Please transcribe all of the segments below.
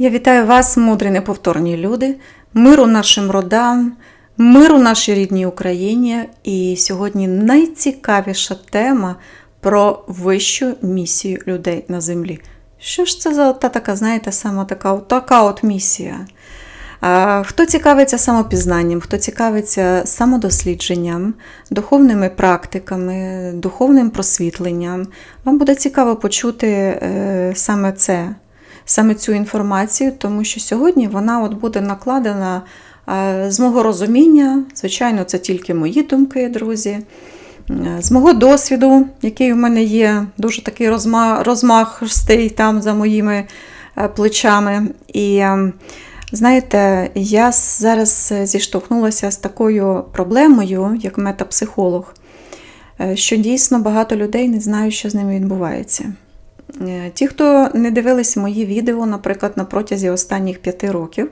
Я вітаю вас, мудрі неповторні люди, миру нашим родам, миру нашій рідній Україні. І сьогодні найцікавіша тема про вищу місію людей на землі. Що ж це за та така, знаєте, саме така, така от місія? Хто цікавиться самопізнанням, хто цікавиться самодослідженням, духовними практиками, духовним просвітленням, вам буде цікаво почути е, саме це, саме цю інформацію, тому що сьогодні вона от буде накладена е, з мого розуміння. Звичайно, це тільки мої думки, друзі. Е, З мого досвіду, який у мене є, дуже такий розмах, розмахистий там за моїми е, плечами. І знаєте, я зараз зіштовхнулася з такою проблемою, як метапсихолог, що дійсно багато людей не знають, що з ними відбувається. Е, Ті, хто не дивились мої відео, наприклад, на протязі останніх п'яти років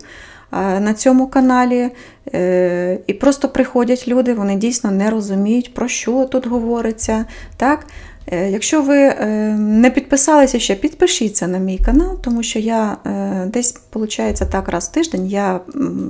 е, на цьому каналі, е, і просто приходять люди, вони дійсно не розуміють, про що тут говориться. Так? Е, Якщо ви е, не підписалися ще, підпишіться на мій канал, тому що я е, десь, виходить, так раз в тиждень я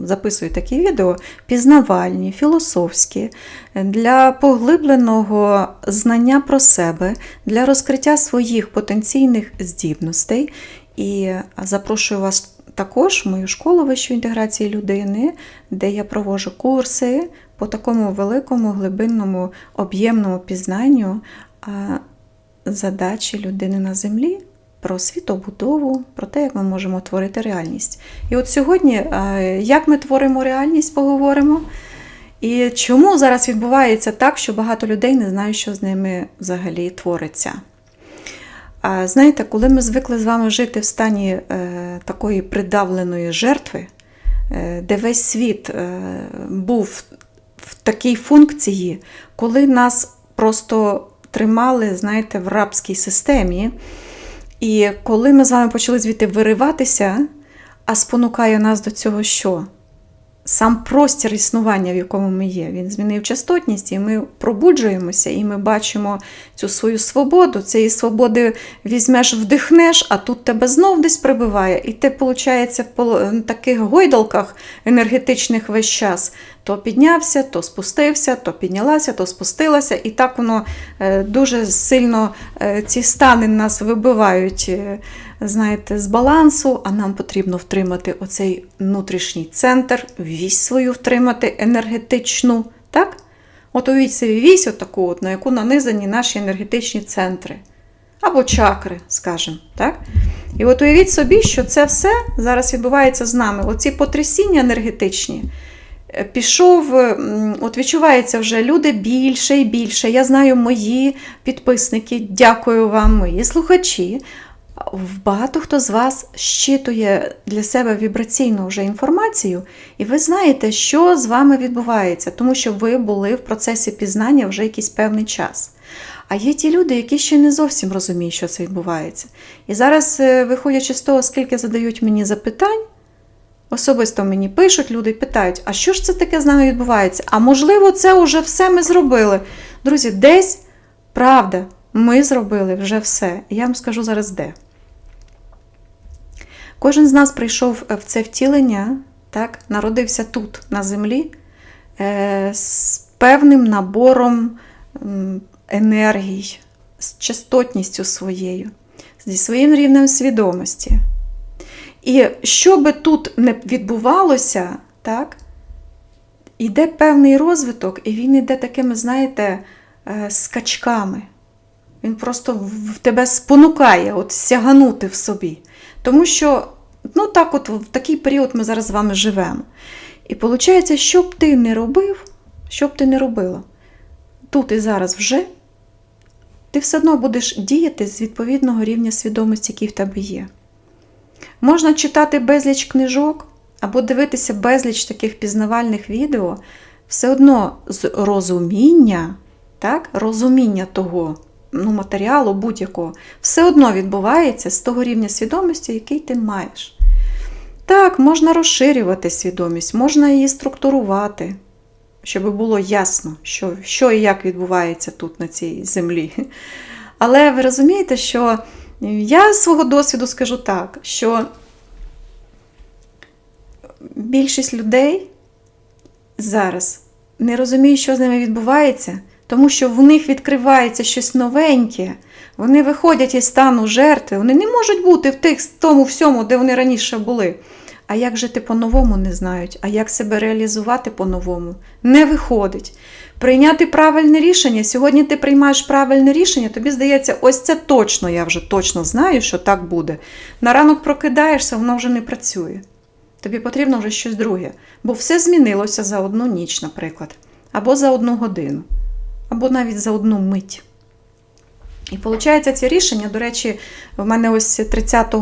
записую такі відео пізнавальні, філософські, для поглибленого знання про себе, для розкриття своїх потенційних здібностей. І запрошую вас також в мою школу вищої інтеграції людини, де я проводжу курси по такому великому, глибинному, об'ємному пізнанню задачі людини на землі. Про світобудову, про те, як ми можемо творити реальність. І от сьогодні, е, як ми творимо реальність, поговоримо. І чому зараз відбувається так, що багато людей не знають, що з ними взагалі твориться. Знаєте, коли ми звикли з вами жити в стані е, такої придавленої жертви, е, де весь світ був в такій функції, коли нас просто тримали, знаєте, в рабській системі, і коли ми з вами почали звідти вириватися, а спонукає нас до цього що? Сам простір існування, в якому ми є, він змінив частотність, і ми пробуджуємося, і ми бачимо цю свою свободу. Цієї свободи візьмеш, вдихнеш, а тут тебе знов десь прибиває. І ти, виходить, в таких гойдалках енергетичних весь час. То піднявся, то спустився, то піднялася, то спустилася. І так воно е, дуже сильно е, ці стани нас вибивають. Знаєте, з балансу, а нам потрібно втримати оцей внутрішній центр, вісь свою втримати енергетичну. Так? От уявіть собі вісь, отаку, от, на яку нанизані наші енергетичні центри. Або чакри, скажімо. Так? І от уявіть собі, що це все зараз відбувається з нами. Оці потрясіння енергетичні. е, Пішов, от відчувається вже люди більше і більше. Я знаю мої підписники, дякую вам, мої слухачі. Багато хто з вас щитує для себе вібраційну вже інформацію, і ви знаєте, що з вами відбувається, тому що ви були в процесі пізнання вже якийсь певний час. А є ті люди, які ще не зовсім розуміють, що це відбувається. І зараз, е, виходячи з того, скільки задають мені запитань, особисто мені пишуть люди питають, а що ж це таке з нами відбувається? А можливо, це вже все ми зробили. Друзі, десь правда, ми зробили вже все. Я вам скажу зараз де. Кожен з нас прийшов в це втілення, так, народився тут, на землі, е, з певним набором енергій, з частотністю своєю, зі своїм рівнем свідомості. І що би тут не відбувалося, так, іде певний розвиток, і він іде такими, знаєте, е, скачками. Він просто в тебе спонукає от, сяганути в собі. Тому що, ну так, от в такий період ми зараз з вами живемо. І виходить, що б ти не робив, що б ти не робила, тут і зараз вже, ти все одно будеш діяти з відповідного рівня свідомості, який в тебе є. Можна читати безліч книжок або дивитися безліч таких пізнавальних відео, все одно з розуміння, так, розуміння того ну, матеріалу будь-якого, все одно відбувається з того рівня свідомості, який ти маєш. Так, можна розширювати свідомість, можна її структурувати, щоб було ясно, що, що і як відбувається тут, на цій землі. Але ви розумієте, що я з свого досвіду скажу так, що більшість людей зараз не розуміють, що з ними відбувається, тому що в них відкривається щось новеньке. Вони виходять із стану жертви, вони не можуть бути в тих, тому всьому, де вони раніше були. А як жити по-новому не знають, а як себе реалізувати по-новому не виходить. Прийняти правильне рішення. Сьогодні ти приймаєш правильне рішення, тобі здається, ось це точно, я вже точно знаю, що так буде. На ранок прокидаєшся, воно вже не працює. Тобі потрібно вже щось друге. Бо все змінилося за одну ніч, наприклад, або за одну годину, або навіть за одну мить. І виходить, ці рішення, до речі, в мене ось 30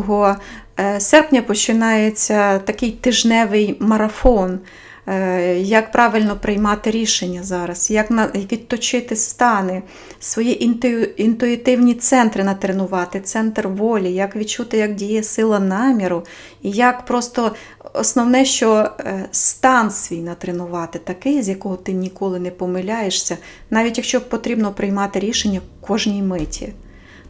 е, серпня починається такий тижневий марафон. Е, Як правильно приймати рішення зараз, як відточити стани, свої інтуїтивні центри натренувати, центр волі, як відчути, як діє сила наміру, і як просто основне, що е, стан свій натренувати, такий, з якого ти ніколи не помиляєшся, навіть якщо потрібно приймати рішення кожній миті.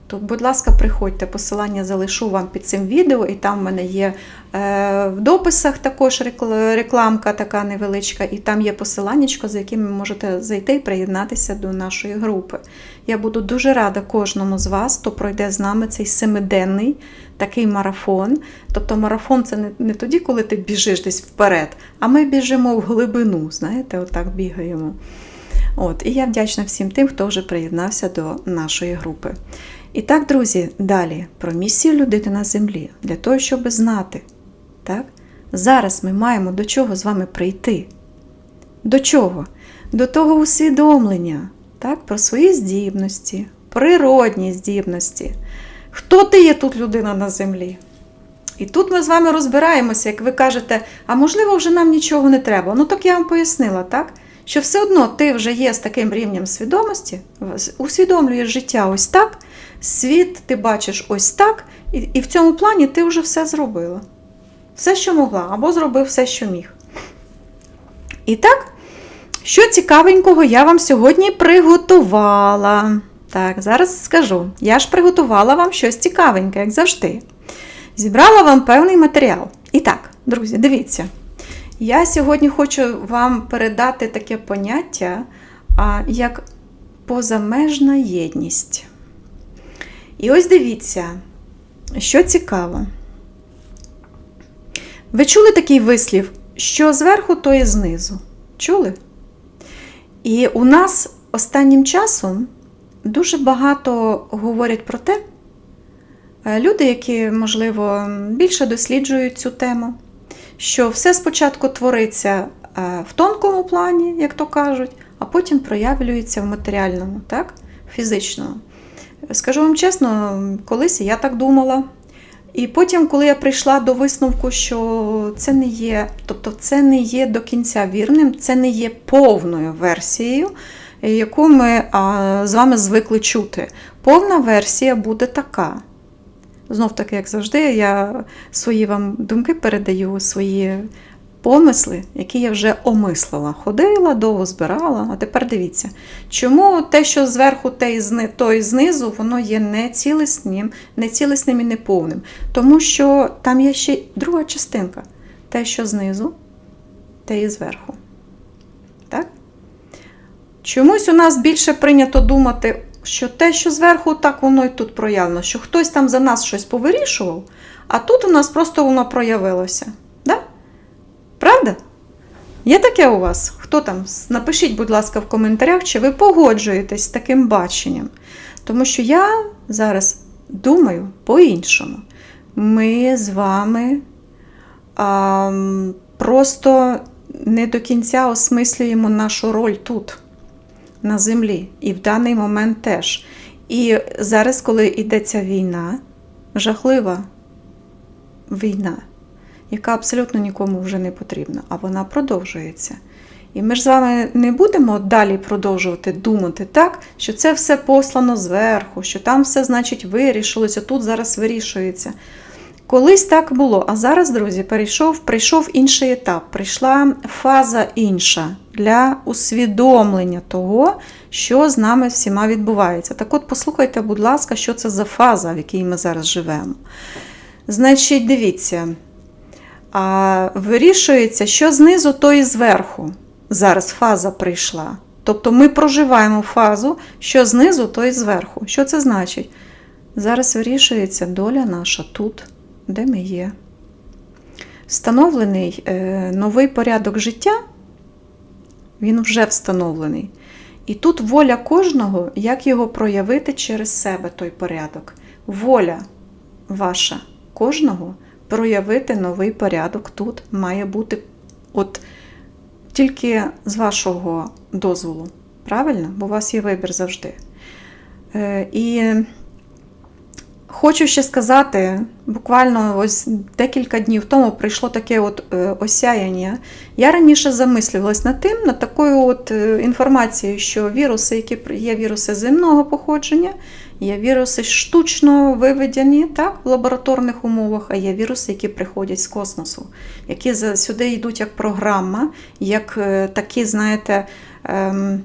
То, будь ласка, приходьте, посилання залишу вам під цим відео, і там в мене є е, в дописах також рекламка така невеличка, і там є посиланнячко, за яким ви можете зайти і приєднатися до нашої групи. Я буду дуже рада кожному з вас, хто пройде з нами цей семиденний такий марафон. Тобто марафон це не, не тоді, коли ти біжиш десь вперед, а ми біжимо в глибину, знаєте, отак бігаємо. От, і я вдячна всім тим, хто вже приєднався до нашої групи. І так, друзі, далі про місію людини на землі для того, щоб знати. Так? Зараз ми маємо до чого з вами прийти. До чого? До того усвідомлення так? про свої здібності, природні здібності. Хто ти є тут людина на землі? І тут ми з вами розбираємося, як ви кажете, а можливо, вже нам нічого не треба. Ну так я вам пояснила, так? Що все одно ти вже є з таким рівнем свідомості, усвідомлюєш життя ось так, світ ти бачиш ось так, і, і в цьому плані ти вже все зробила. Все, що могла, або зробив все, що міг. І так, що цікавенького я вам сьогодні приготувала. Так, зараз скажу. Я ж приготувала вам щось цікавеньке, як завжди. Зібрала вам певний матеріал. І так, друзі, дивіться. Я сьогодні хочу вам передати таке поняття, як позамежна єдність. І ось дивіться, що цікаво. Ви чули такий вислів, що зверху, то і знизу. Чули? І у нас останнім часом дуже багато говорять про те, е, люди, які, можливо, більше досліджують цю тему, що все спочатку твориться е, в тонкому плані, як то кажуть, а потім проявлюється в матеріальному, так? фізичному. Скажу вам чесно, колись я так думала. І потім, коли я прийшла до висновку, що це не є, тобто це не є до кінця вірним, це не є повною версією, яку ми а, з вами звикли чути. Повна версія буде така. Знов таки, як завжди, я свої вам думки передаю, свої помисли, які я вже омислила. Ходила, довго збирала, а тепер дивіться, чому те, що зверху, те і зни, то і знизу, воно є нецілісним, нецілісним і неповним. Тому що там є ще друга частинка. Те, що знизу, те і зверху. Так? Чомусь у нас більше прийнято думати, що те, що зверху, так воно і тут проявлено, що хтось там за нас щось повирішував, а тут у нас просто воно проявилося. Да? Правда? Є таке у вас? Хто там? Напишіть, будь ласка, в коментарях, чи ви погоджуєтесь з таким баченням. Тому що я зараз думаю по-іншому. Ми з вами а, просто не до кінця осмислюємо нашу роль тут, на землі, і в даний момент теж. І зараз, коли йдеться війна, жахлива війна, яка абсолютно нікому вже не потрібна, а вона продовжується. І ми ж з вами не будемо далі продовжувати думати так, що це все послано зверху, що там все, значить, вирішилося, тут зараз вирішується. Колись так було, а зараз, друзі, перейшов, прийшов інший етап, прийшла фаза інша для усвідомлення того, що з нами всіма відбувається. Так от, послухайте, будь ласка, що це за фаза, в якій ми зараз живемо. Значить, дивіться. А вирішується, що знизу, то і зверху. Зараз фаза прийшла. Тобто ми проживаємо фазу, що знизу, то і зверху. Що це значить? Зараз вирішується доля наша тут, де ми є. Встановлений е, новий порядок життя, він вже встановлений. І тут воля кожного, як його проявити через себе той порядок. Воля ваша кожного проявити новий порядок тут має бути от тільки з вашого дозволу. Правильно? Бо у вас є вибір завжди. Е, І хочу ще сказати, буквально ось декілька днів тому прийшло таке от е, осяяння. Я раніше замислювалась над тим, над такою от е, інформацією, що віруси, які є віруси земного походження, є віруси штучно виведені так, в лабораторних умовах, а є віруси, які приходять з космосу, які сюди йдуть як програма, як е, такі, знаєте, ем,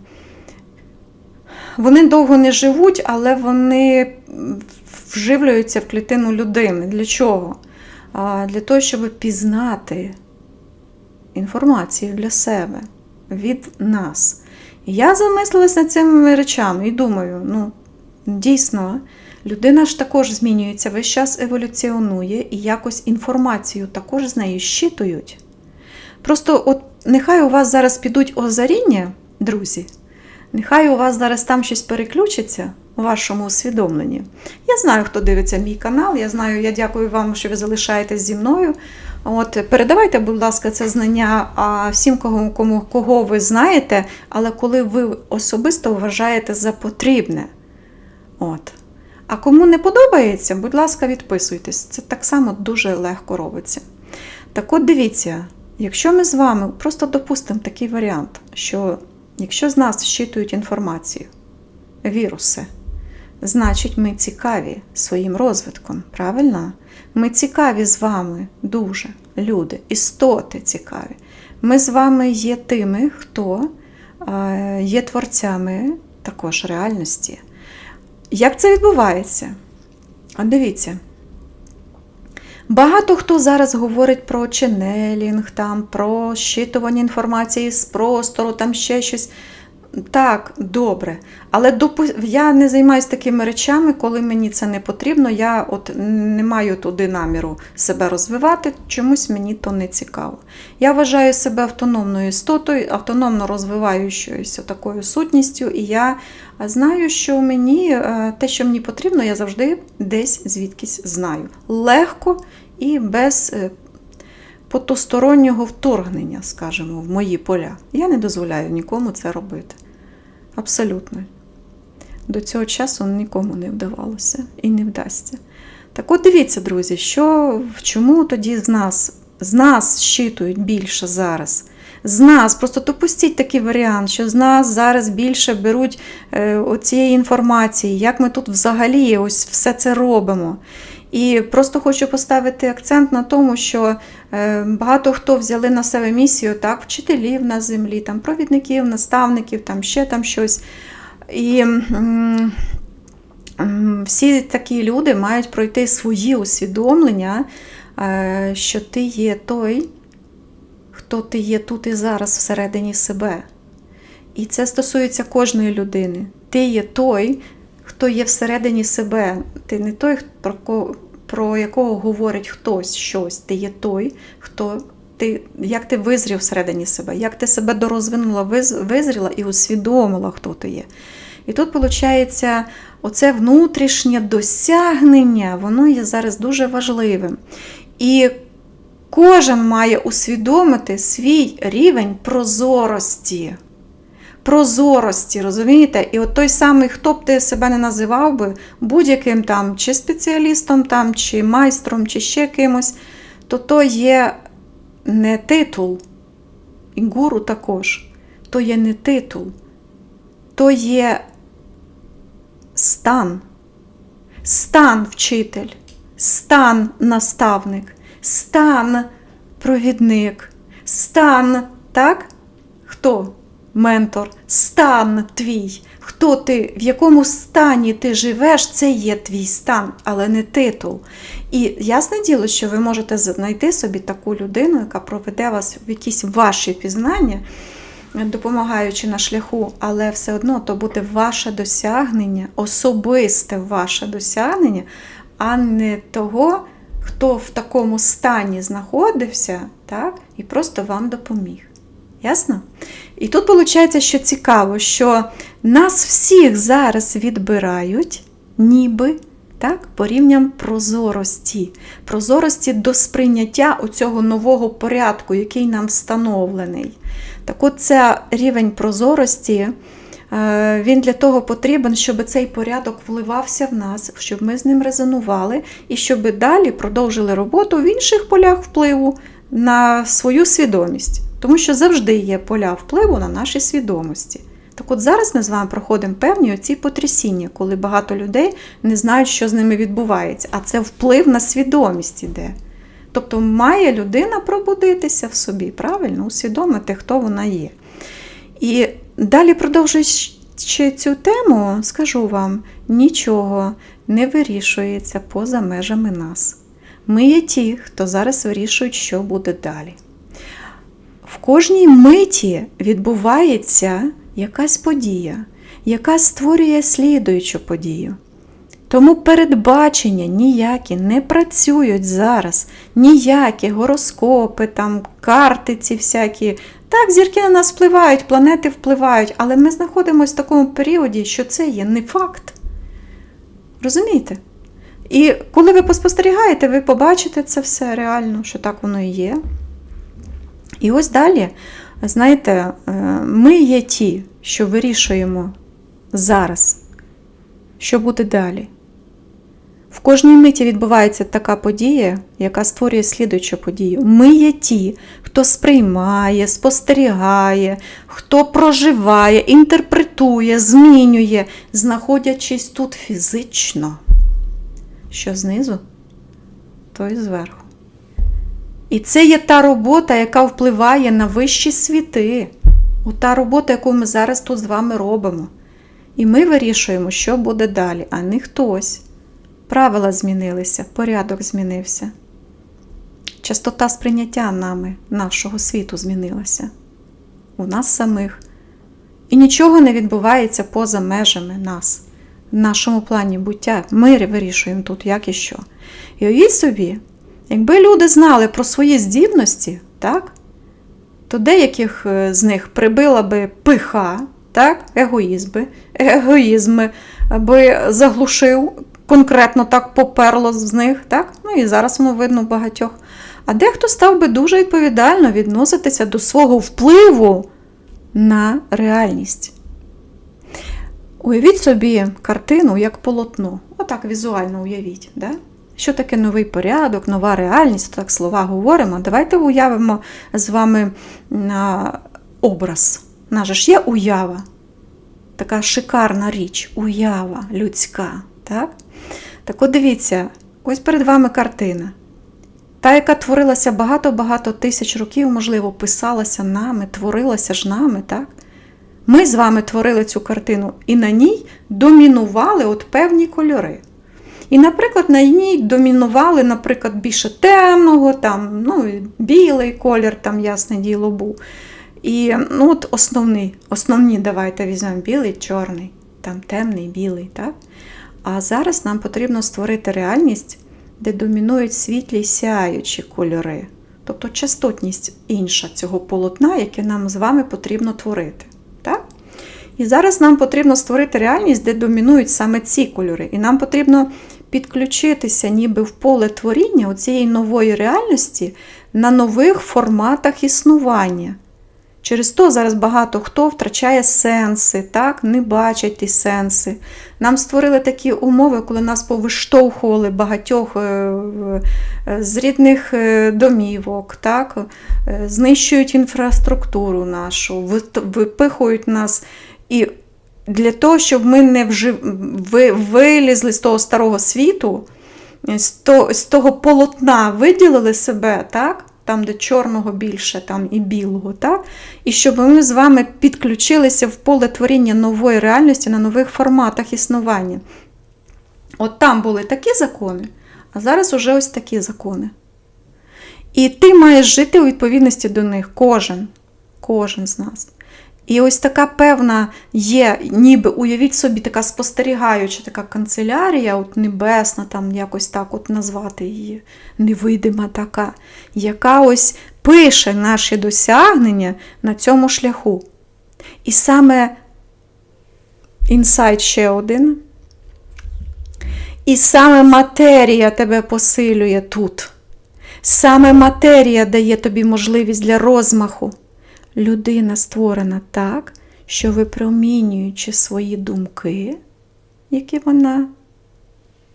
вони довго не живуть, але вони вживлюються в клітину людини. Для чого? Для того, щоб пізнати інформацію для себе від нас. Я замислилась над цими речами і думаю, ну, дійсно, людина ж також змінюється, весь час еволюціонує і якось інформацію також з нею щитують. Просто от нехай у вас зараз підуть озаріння, друзі, нехай у вас зараз там щось переключиться у вашому усвідомленні. Я знаю, хто дивиться мій канал, я знаю, я дякую вам, що ви залишаєтесь зі мною. От, передавайте, будь ласка, це знання всім, кого, кому, кого ви знаєте, але коли ви особисто вважаєте за потрібне. От. А кому не подобається, будь ласка, відписуйтесь. Це так само дуже легко робиться. Так от дивіться, якщо ми з вами просто допустимо такий варіант, що якщо з нас щитують інформацію, віруси, значить ми цікаві своїм розвитком, правильно? Ми цікаві з вами дуже, люди, істоти цікаві. Ми з вами є тими, хто е, є творцями також реальності. Як це відбувається? От дивіться. Багато хто зараз говорить про ченелінг, там, про щитування інформації з простору, там ще щось. Так, добре. Але допу- я не займаюся такими речами, коли мені це не потрібно. Я от не маю туди наміру себе розвивати, чомусь мені то не цікаво. Я вважаю себе автономною істотою, автономно розвиваючоюся такою сутністю, і я знаю, що мені е, те, що мені потрібно, я завжди десь звідкись знаю. Легко і без е, потустороннього вторгнення, скажімо, в мої поля. Я не дозволяю нікому це робити. Абсолютно. До цього часу нікому не вдавалося і не вдасться. Так от дивіться, друзі, що чому тоді з нас, з нас щитують більше зараз. З нас, просто допустіть такий варіант, що з нас зараз більше беруть е, оцієї інформації, як ми тут взагалі ось все це робимо. І просто хочу поставити акцент на тому, що е, багато хто взяли на себе місію, так, вчителів на землі, там, провідників, наставників, там ще там щось. І всі такі люди мають пройти свої усвідомлення, е, що ти є той, хто ти є тут і зараз всередині себе. І це стосується кожної людини. Ти є той, хто є всередині себе. Ти не той, про, про якого говорить хтось щось. Ти є той, хто ти, як ти визрів всередині себе, як ти себе дорозвинула, визріла і усвідомила, хто ти є. І тут, виходить, оце внутрішнє досягнення, воно є зараз дуже важливим. І кожен має усвідомити свій рівень прозорості прозорості, розумієте? І от той самий, хто б ти себе не називав би будь-яким там, чи спеціалістом, там, чи майстром, чи ще кимось, то то є не титул, і гуру також, то є не титул, то є стан, стан вчитель, стан наставник, стан провідник, стан, так? Хто? Ментор, стан твій. Хто ти, в якому стані ти живеш, це є твій стан, але не титул. І ясне діло, що ви можете знайти собі таку людину, яка проведе вас в якісь ваші пізнання, допомагаючи на шляху, але все одно то буде ваше досягнення, особисте ваше досягнення, а не того, хто в такому стані знаходився, так, і просто вам допоміг. Ясно? І тут виходить, що цікаво, що нас всіх зараз відбирають, ніби так, по рівням прозорості, прозорості до сприйняття оцього нового порядку, який нам встановлений. Так от це рівень прозорості, е, він для того потрібен, щоб цей порядок вливався в нас, щоб ми з ним резонували і щоб далі продовжили роботу в інших полях впливу на свою свідомість. Тому що завжди є поля впливу на наші свідомості. Так от зараз ми з вами проходимо певні оці потрясіння, коли багато людей не знають, що з ними відбувається, а це вплив на свідомість іде. Тобто має людина пробудитися в собі, правильно, усвідомити, хто вона є. І далі, продовжуючи цю тему, скажу вам: нічого не вирішується поза межами нас. Ми є ті, хто зараз вирішують, що буде далі. В кожній миті відбувається якась подія, яка створює слідуючу подію. Тому передбачення ніякі не працюють зараз, ніякі гороскопи, там, карти ці всякі. Так, зірки на нас впливають, планети впливають, але ми знаходимося в такому періоді, що це є не факт. Розумієте? І коли ви поспостерігаєте, ви побачите це все реально, що так воно і є. І ось далі, знаєте, е, ми є ті, що вирішуємо зараз, що буде далі. В кожній миті відбувається така подія, яка створює слідуючу подію. Ми є ті, хто сприймає, спостерігає, хто проживає, інтерпретує, змінює, знаходячись тут фізично. Що знизу, то і зверху. І це є та робота, яка впливає на вищі світи. О, та робота, яку ми зараз тут з вами робимо. І ми вирішуємо, що буде далі, а не хтось. Правила змінилися, порядок змінився. Частота сприйняття нами, нашого світу змінилася. У нас самих. І нічого не відбувається поза межами нас, в нашому плані буття. Ми вирішуємо тут, як і що. І уявіть собі, якби люди знали про свої здібності, так, то деяких е, з них прибила би пиха, так, егоїзм, би, егоїзм би заглушив конкретно так поперло з них, так? Ну і зараз воно видно багатьох. А дехто став би дуже відповідально відноситися до свого впливу на реальність. Уявіть собі картину як полотно. Отак візуально уявіть. Да? Що таке новий порядок, нова реальність, так слова говоримо. Давайте уявимо з вами образ. Наша ж є уява. Така шикарна річ, уява людська. Так? Так от дивіться, ось перед вами картина. Та, яка творилася багато-багато тисяч років, можливо, писалася нами, творилася ж нами, так? Ми з вами творили цю картину, і на ній домінували от певні кольори. І, наприклад, на ній домінували, наприклад, більше темного, там, ну, білий колір, там, ясне діло, був. І ну, от основний, основні, давайте візьмемо білий, чорний, там темний, білий. так? А зараз нам потрібно створити реальність, де домінують світлі сяючі кольори, тобто частотність інша цього полотна, яке нам з вами потрібно творити. Так? І зараз нам потрібно створити реальність, де домінують саме ці кольори. І нам потрібно підключитися ніби в поле творіння у цієї нової реальності на нових форматах існування. Через то зараз багато хто втрачає сенси, так, не бачать ті сенси. Нам створили такі умови, коли нас повиштовхували багатьох е, е, з рідних е, домівок, так, знищують інфраструктуру нашу, випихують нас. І для того, щоб ми не вжив... вилізли з того старого світу, з того полотна виділили себе, так? там, де чорного більше, там і білого, так? і щоб ми з вами підключилися в поле творіння нової реальності на нових форматах існування. От там були такі закони, А зараз уже ось такі закони. І ти маєш жити у відповідності до них, кожен, кожен з нас. І ось така певна є, ніби уявіть собі, така спостерігаюча така канцелярія, от небесна, там якось так от назвати її, невидима така, яка ось пише наші досягнення на цьому шляху. І саме інсайт ще один. І саме матерія тебе посилює тут. Саме матерія дає тобі можливість для розмаху. Людина створена так, що випромінюючи свої думки, які вона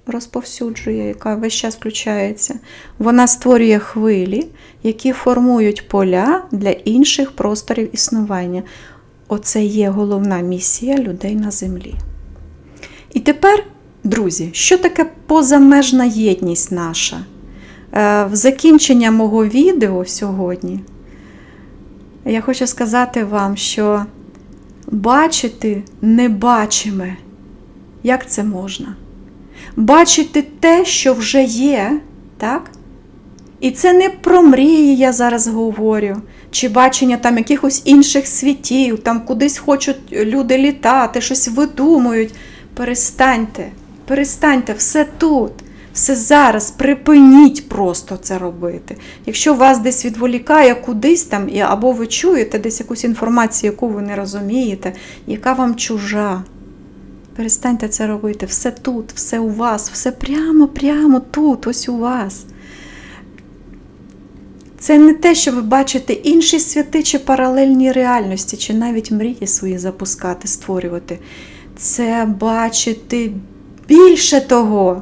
розповсюджує, яка весь час включається, вона створює хвилі, які формують поля для інших просторів існування. Оце є головна місія людей на землі. І тепер, друзі, що таке позамежна єдність наша? Е, В закінчення мого відео сьогодні я хочу сказати вам, що бачити небачиме, як це можна? Бачити те, що вже є, так? І це не про мрії, я зараз говорю, чи бачення там якихось інших світів, там кудись хочуть люди літати, щось видумують. Перестаньте, перестаньте, все тут, все зараз, припиніть просто це робити. Якщо вас десь відволікає кудись там, або ви чуєте десь якусь інформацію, яку ви не розумієте, яка вам чужа. Перестаньте це робити. Все тут, все у вас, все прямо, прямо тут, ось у вас. Це не те, що ви бачите інші святи чи паралельні реальності, чи навіть мрії свої запускати, створювати. Це бачити більше того,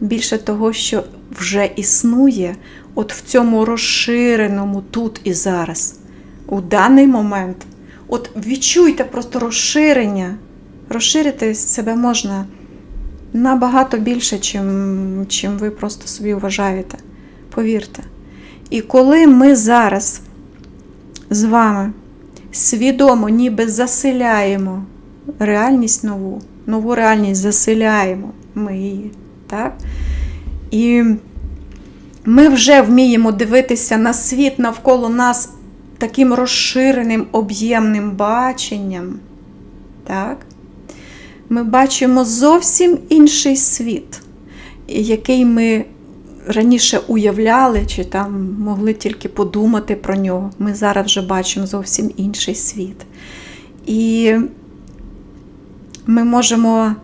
більше того, що вже існує, от в цьому розширеному тут і зараз, у даний момент. От відчуйте просто розширення. Розширити себе можна набагато більше, чим, чим ви просто собі вважаєте. Повірте. І коли ми зараз з вами свідомо ніби заселяємо реальність нову, нову реальність заселяємо ми її, так? І ми вже вміємо дивитися на світ навколо нас таким розширеним об'ємним баченням. Так? Ми бачимо зовсім інший світ, який ми раніше уявляли, чи там могли тільки подумати про нього. Ми зараз вже бачимо зовсім інший світ. І ми можемо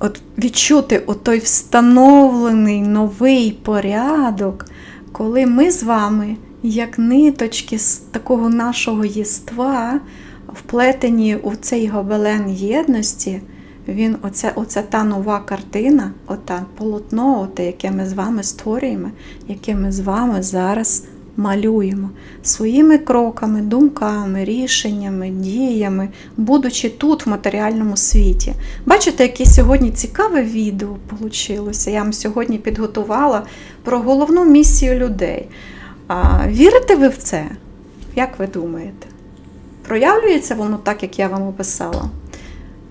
от відчути той встановлений новий порядок, коли ми з вами, як ниточки з такого нашого єства, вплетені у цей гобелен єдності, він, оце, оце та нова картина, ота полотно, оте, яке ми з вами створюємо, яке ми з вами зараз малюємо своїми кроками, думками, рішеннями, діями, будучи тут в матеріальному світі. Бачите, яке сьогодні цікаве відео вийшло. Я вам сьогодні підготувала про головну місію людей. А, Вірите ви в це? Як ви думаєте? Проявлюється воно так, як я вам описала?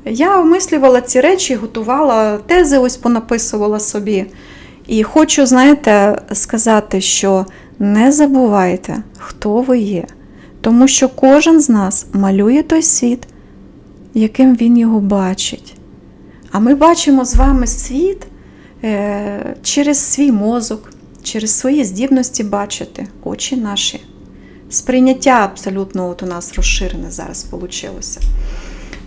Я обмислювала ці речі, готувала тези, ось понаписувала собі. І хочу, знаєте, сказати, що не забувайте, хто ви є. Тому що кожен з нас малює той світ, яким він його бачить. А ми бачимо з вами світ е, через свій мозок, через свої здібності бачити, очі наші. Сприйняття абсолютно от у нас розширене зараз вийшло.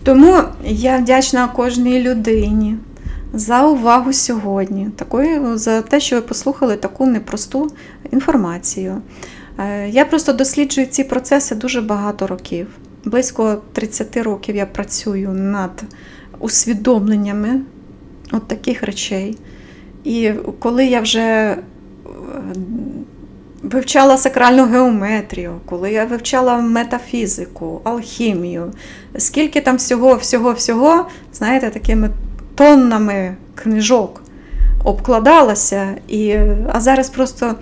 Тому я вдячна кожній людині за увагу сьогодні, такою, за те, що ви послухали таку непросту інформацію. Е, Я просто досліджую ці процеси дуже багато років. Близько 30 років я працюю над усвідомленнями от таких речей. І коли я вже е, вивчала сакральну геометрію, коли я вивчала метафізику, алхімію, скільки там всього, всього, всього, знаєте, такими тоннами книжок обкладалася. І, а зараз просто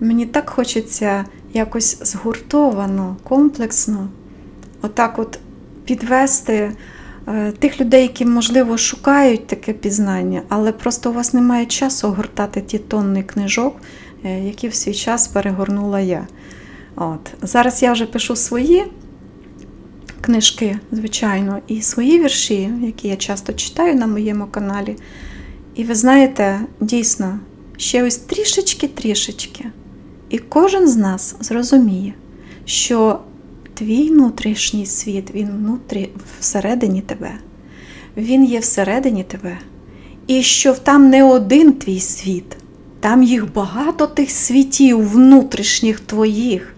мені так хочеться якось згуртовано, комплексно, отак от підвести е, тих людей, які, можливо, шукають таке пізнання, але просто у вас немає часу огортати ті тонни книжок, е, які в свій час перегорнула я. От. Зараз я вже пишу свої книжки, звичайно, і свої вірші, які я часто читаю на моєму каналі. І ви знаєте, дійсно, ще ось трішечки-трішечки. І кожен з нас зрозуміє, що твій внутрішній світ, він внутрі, всередині тебе. Він є всередині тебе. І що там не один твій світ, там їх багато тих світів внутрішніх твоїх.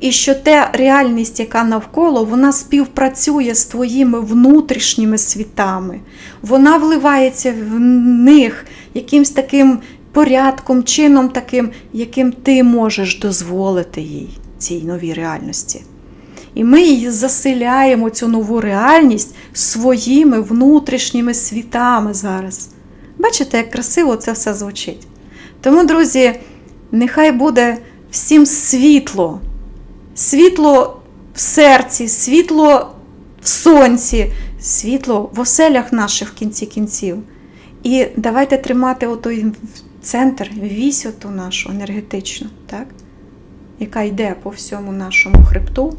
І що та реальність, яка навколо, вона співпрацює з твоїми внутрішніми світами. Вона вливається в них якимсь таким порядком, чином таким, яким ти можеш дозволити їй цій новій реальності. І ми її заселяємо, цю нову реальність своїми внутрішніми світами зараз. Бачите, як красиво це все звучить. Тому, друзі, нехай буде всім світло, світло в серці, світло в сонці, світло в оселях наших в кінці кінців. І давайте тримати отой центр, вісь оту нашу енергетичну, так? яка йде по всьому нашому хребту,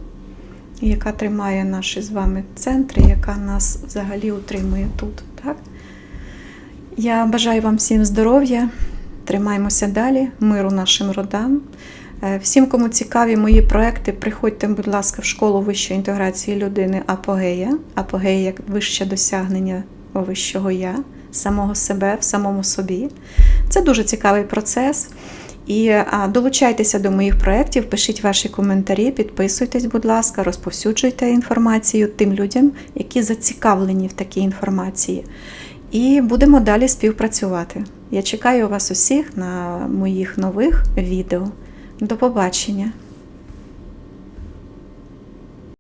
яка тримає наші з вами центри, яка нас взагалі утримує тут. Так? Я бажаю вам всім здоров'я, тримаймося далі, миру нашим родам. Е, Всім, кому цікаві мої проекти, приходьте, будь ласка, в школу вищої інтеграції людини Апогея. Апогея як вище досягнення вищого я, самого себе в самому собі. Це дуже цікавий процес. І долучайтеся до моїх проєктів, пишіть ваші коментарі, підписуйтесь, будь ласка, розповсюджуйте інформацію тим людям, які зацікавлені в такій інформації. І будемо далі співпрацювати. Я чекаю вас усіх на моїх нових відео. До побачення!